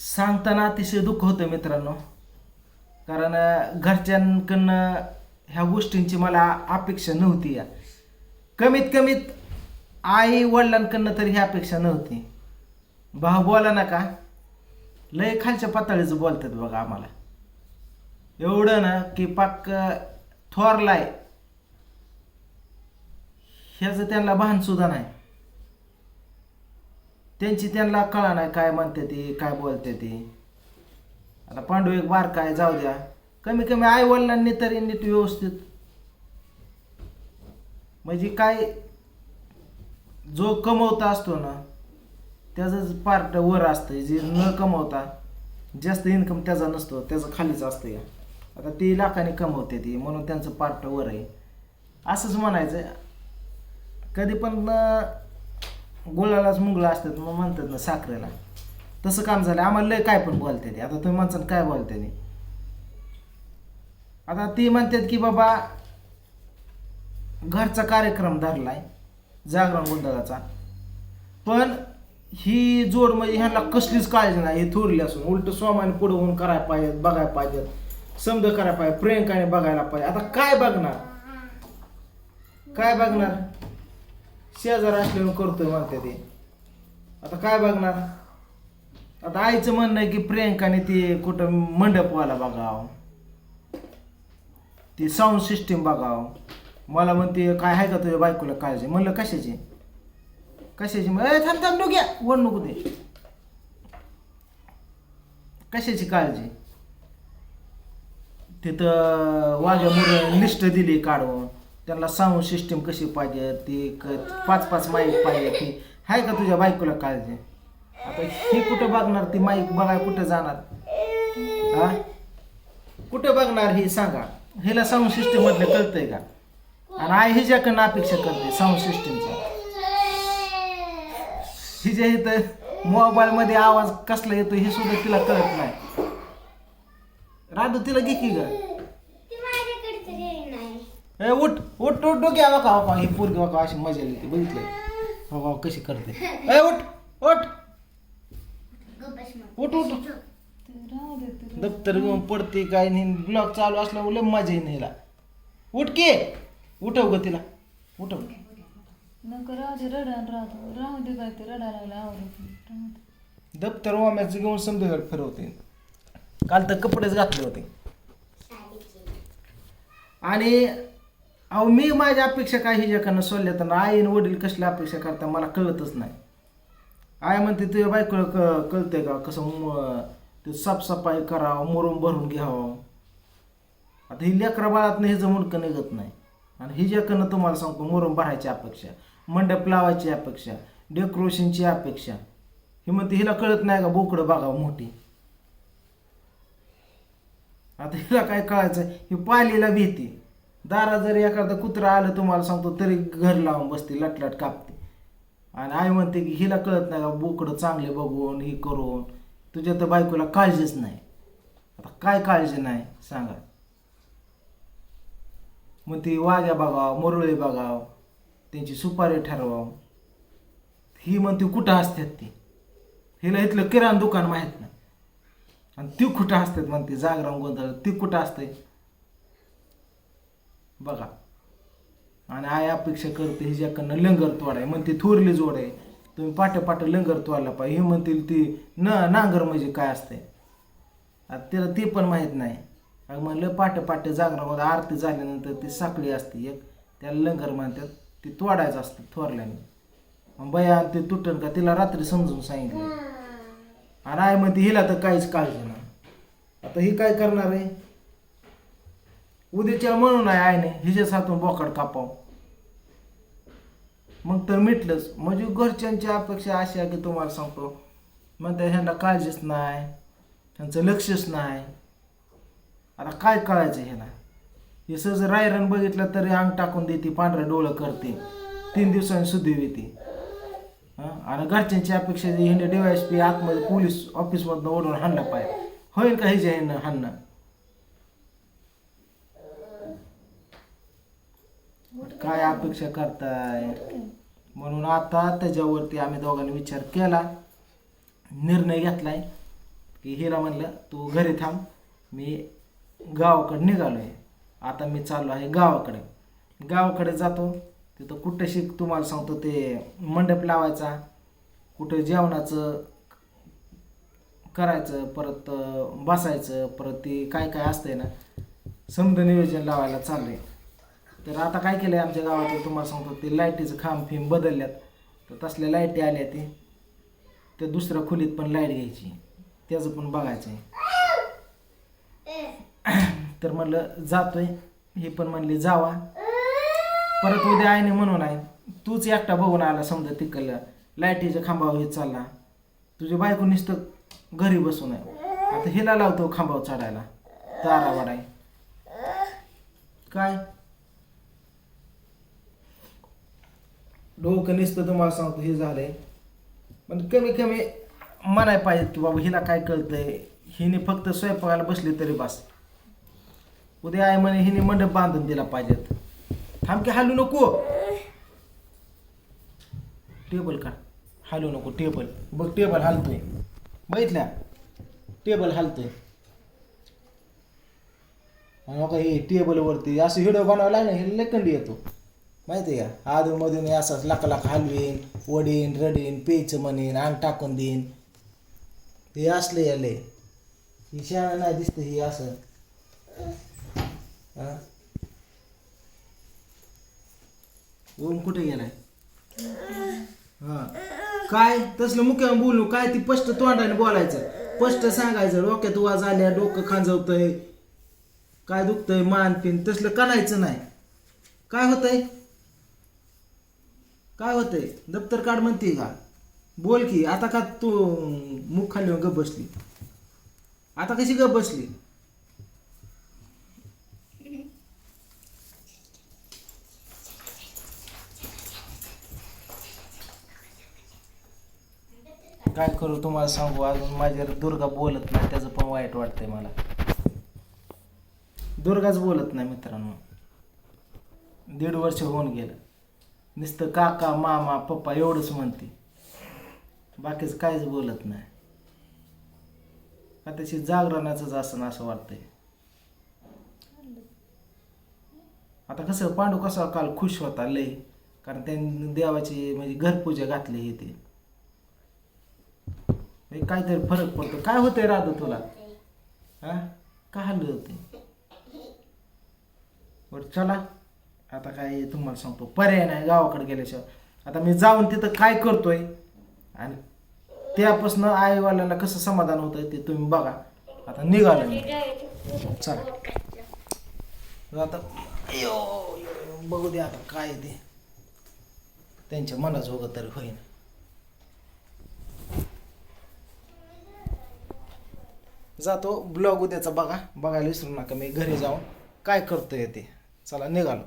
सांगताना अतिशय दुःख होतं मित्रांनो. कारण घरच्यांकडनं ह्या गोष्टींची मला अपेक्षा नव्हती. या कमीत कमीत आई वडिलांकडनं तरी ही अपेक्षा नव्हती. भाऊ बोला ना का? लय खालच्या पातळीचं बोलतात बघा आम्हाला. एवढं ना की पाक थोरलाय. ह्याचं त्यांना भान सुद्धा नाही. त्यांची त्यांना कळा नाही काय म्हणते ती काय बोलते ती. आता पांडू एक बार काय जाऊ द्या. कमी कमी आई वडिलांनी तरी नीट व्यवस्थित. म्हणजे काय जो कमवता असतो ना त्याचंच पार्ट वर असतं. जे न कमवता जास्त इन्कम त्याचा नसतो त्याचं खालीच असतं या. आता ती लाखाने कमवते ती म्हणून त्यांचं पार्ट वर आहे. असंच म्हणायचं. कधी पण गुळालाच मुंगळा असतात मग म्हणतात ना साखरेला. तसं काम झालं. आम्हाला लय काय पण बोलते ते आता तुम्ही म्हणसान काय बोलते ते आता ती म्हणतात की बाबा घरचा कार्यक्रम धरलाय जागरण गोंधळाचा. पण ही जोड म्हणजे ह्यांना कसलीच काळजी नाही. हे थोरली असून उलट स्वामाने पुढे होऊन करायला पाहिजेत बघायला पाहिजेत. समज करायला पाहिजे प्रियंकाने बघायला पाहिजे. आता काय बघणार? काय बघणार? शेजार असल्यानं करतोय म्हणते ते. आता काय बघणार? आता आईचं म्हणणं आहे की प्रियंकाने ते कुठं मंडपवाला बघाव. ते साऊंड सिस्टीम बघाव. मला म्हणते काय आहे का तुझ्या बायकोला काळजी? म्हणलं कशाची? कशाची? मग ए, थांब थांब घ्या. वर नको दे. कशाची काळजी? तिथं वाघ्यामुळे लिस्ट दिली काढून. त्यांना साऊंड सिस्टीम कशी पाहिजे ती क पाच पाच माईक पाहिजे ती आहे का तुझ्या बायकोला काळजी? आता ही कुठं बघणार ती माईक बघाय कुठं जाणार? हा? कुठं बघणार ही सांगा. हिला साऊंड सिस्टीम मधलं कळतंय का? आणि आई हिच्याकडनं अपेक्षा करते साऊंड सिस्टीमचा हिच्या इथं मोबाईल मध्ये आवाज कसला येतो हे सुद्धा तिला कळत नाही. राधू तिला घे की ग ती माझ्याकडे तरी नाही ए उठ उठ उठ डोक्या बघा बघा ही पोरगी बघा अशी मजा येते बघितलंय. बघा कशी करते. ए उठ उठ. उठ उठ दप्तर घेऊन पडते काय नाही ब्लॉग चालू असल्यामुळे लय मजा येईन हिला. उठ की. उठव ग तिला. उठव. नको राहू दे रडा राहतो राहू दे. काय ते रडा लागला आवडत. दप्तर वाम्याचं घेऊन समजा फिरवते. काल तर कपडेच घातले होते. आणि अहो मी माझ्या अपेक्षा काय हिच्याकडनं सोडल्या तर आई आणि वडील कसल्या अपेक्षा करता मला कळतच नाही. आई म्हणते तुझ्या बायकोला क कळतंय का? कसं ते साफसफाई करावं मरून भरून घ्यावं. आता ही लेकरा बाळातनं हे मुडकं निघत नाही? आणि हिच्याकडनं तुम्हाला सांगतो मरून भरायची अपेक्षा मंडप लावायची अपेक्षा डेकोरेशनची अपेक्षा. ही म्हणते हिला कळत नाही का? बोकडं बघावं मोठी. आता हिला काय कळायचं ही पालीला भीती. दारा जरी एखादा कुत्रा आलं तुम्हाला सांगतो तरी घर लावून बसते लटलट कापते. आणि आई म्हणते की हिला कळत नाही का बोकडं चांगले बघून ही करून तुझ्या तर बायकोला काळजीच नाही. आता काय काळजी नाही सांगा. मग ती वाघ्या बघावं मुरळी बघावं त्यांची सुपारी ठरवावं. ही म्हणते कुठं असतात ती? हिला इथलं किराणा दुकान माहीत नाही. आणि ती कुठं असतात म्हणते जागरण गोंधळ ती कुठं असते बघा. आणि आई अपेक्षा करते हिच्याकडनं लंगर तोडाय. म्हणते थोरली जोड आहे. तुम्ही पाटे पाटे लंगर तोडला पाहिजे. हे म्हणतील ती न नांगर म्हणजे काय असते? आता तिला ते पण माहीत नाही. म्हणलं पाटे पाटे जागरामध्ये आरती झाल्यानंतर ती साखळी असते. एक त्याला लंगर म्हणतात ती तोडायचं असतं थोरल्याने. मग बया ते तुटन का तिला रात्री समजून सांगितलं. आणि आई म्हणते हिला तर काहीच काळजी नाही. आता ही काय करणार आहे? उद्याच्या म्हणून आहे आईने हिच्याच हातून बोकड कापाव मग तर मिटलंच. म्हणजे घरच्यांची अपेक्षा अशी आहे की तुम्हाला सांगतो मग त्या ह्यांना काळजीच नाही ह्यांचं लक्षच नाही. आता काय कळायचं ह्याला हे सहज रायरन बघितलं तरी अंग टाकून देते पांढरं डोळं करते. तीन दिवसांनी सुद्धा येते. आणि घरच्यांची अपेक्षा हिने डी वाय डिवायस पी आतमध्ये पोलीस ऑफिसमधनं ओढून हाणलं पाहिजे. होईल का हिच्या ह्यानं हाणणं? काय अपेक्षा करताय? म्हणून आता त्याच्यावरती आम्ही दोघांनी विचार केला. निर्णय घेतलाय. की हिला म्हणलं तू घरी थांब. मी गावाकडे निघालो आहे आता मी चाललो आहे गावाकडे. गावाकडे जातो. तिथं कुठं शिक तुम्हाला सांगतो ते मंडप लावायचा. कुठं जेवणाचं करायचं परत बसायचं परत ते काय काय असतंय ना समजा नियोजन लावायला चाललंय. तर आता काय केलंय आमच्या गावात तुम्हाला सांगतो ते लाईटीचं खांब फिंब बदलल्यात. तर तसल्या लाईटी आल्या ते. त्या दुसऱ्या खोलीत पण लाइट घ्यायची. त्याचं पण बघायचं आहे तर म्हणलं जातोय. हे पण म्हणले जावा. परत उद्या आईने म्हणून आहे तूच एकटा बघून आला समजा तिकडलं. लाईटीच्या खांबावर हे चालला. तुझी बायको नुसतं घरी बसून आहे. आता हिला लावतो खांबावर चढायला. तारा वाडाय काय? डोकं नसतं तुम्हाला सांगतो हे झालंय. पण कमी कमी म्हणाय पाहिजे की बाबा हिला काय कळतंय? हिने फक्त स्वयंपाकाला बसली तरी बस. उद्या आहे म्हणे हिने मंडप बांधून दिला पाहिजेत. थांब की हालू नको. टेबल का हालू नको टेबल बघ टेबल हालतोय. बघितल्या? टेबल हालतोय. आणि हे टेबलवरती असं हिडो बनवायला ना हे लेखंडी येतो. माहिती आहे का? आधूनमधून असाच असं लाख लाख हलवीन वडीन रडीन पेचं म्हणीन अंग टाकून देईन. हे असले याले ही शाळा नाही दिसते ही असं. हा? ओम कुठे गेलाय? हा. काय? तसलं मुख्य बोलू. काय ती स्पष्ट तोंडाने बोलायचं? स्पष्ट सांगायचं. डोक्यात वाज आल्या डोकं खांजवतंय. काय दुखतंय? मान पिन तसलं करायचं नाही. काय होतंय? काय होतंय? दप्तर काढ म्हणते का? बोल की आता का तू मुख खाली गप बसली? आता कशी गप बसली? काय करू तुम्हाला सांगू? अजून माझ्या दुर्गा बोलत नाही त्याचं पण वाईट वाटतंय मला. दुर्गाच बोलत नाही मित्रांनो. दीड वर्ष होऊन गेलं. नुसतं काका मामा पप्पा एवढंच म्हणते. बाकीच काहीच बोलत नाही. का त्याची जागरणाचंच असं असं वाटतंय. आता कसं पांडू कसा काल खुश होता लय कारण त्यांनी देवाची म्हणजे घरपूजा घातली हे ते. म्हणजे काहीतरी फरक पडतो. काय होतंय राधा तुला? हा? काय हल्ल होते बरं चला. आता काय तुम्हाला सांगतो. पर्याय नाही गावाकडे गेल्याशिवाय. आता मी जाऊन तिथं काय करतोय आणि त्यापासून आईवाल्याला कसं समाधान होतंय ते तुम्ही बघा. आता निघालो मी. चला. आता यो बघू दे आता काय ते. त्यांच्या मनाचं होत तरी होईन. जातो. ब्लॉग उद्याचा बघा. बघायला विसरू नका मी. घरी जाऊन काय करतोय ते. चला निघालो.